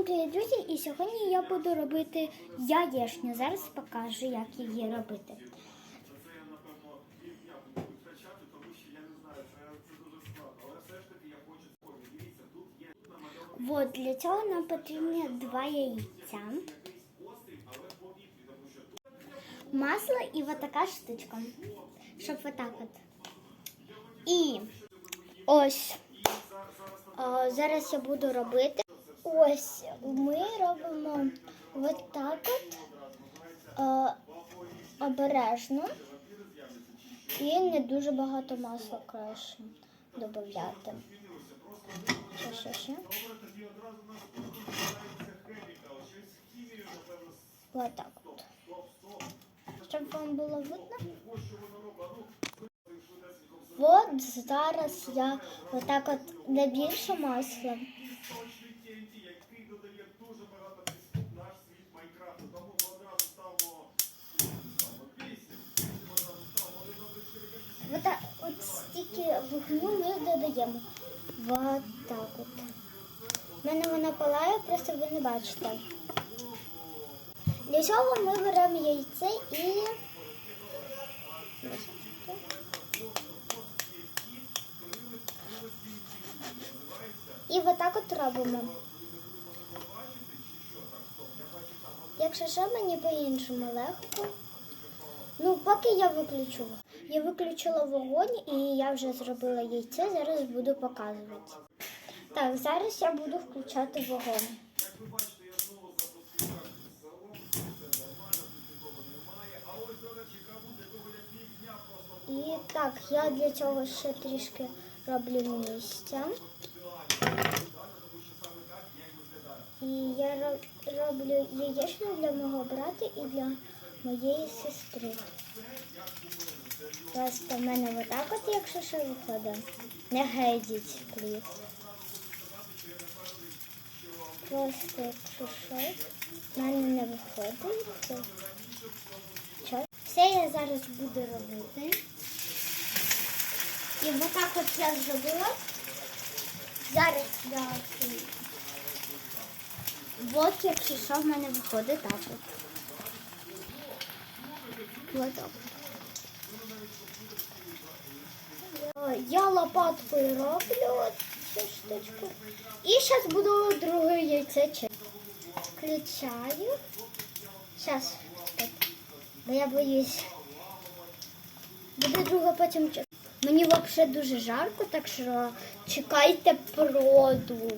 Всім привіт, друзі! І сьогодні я буду робити яєчню. Зараз покажу, як її робити. От, для цього нам потрібні два яйця, масло і от така штучка, щоб отак от. І ось а, зараз я буду робити. Ось ми робимо от так от а, обережно і не дуже багато масла краще додати. Ще, ще, ще. Вот так от. Щоб вам було видно. От зараз я отак от не більше масла. Вот от стільки вогню ми додаємо. Вот так от. У мене вона палає, просто ви не бачите. Для цього ми беремо яйце і. І отак от робимо. Якщо що, мені по-іншому легко. Ну, поки я виключу. Я виключила вогонь і я вже зробила яйце, зараз буду показувати. Так, зараз я буду включати вогонь. І так, я для цього ще трішки роблю місця. І я роблю яєчню для мого брата і для моєї сестри. Просто в мене отак от, якщо що виходить. Не гейдіть, пліз. Просто якщо що, в мене не виходить. то? Все я зараз буду робити. І отак от я зробила. Зараз я От якщо що в мене виходить так от. Так. Е, Я лопаткою роблю цю штучку. І зараз буду друге яйце чи- Включаю. Зараз. Бо я боюсь. Буде друге потім. чи- Мені взагалі дуже жарко, так що чекайте проду.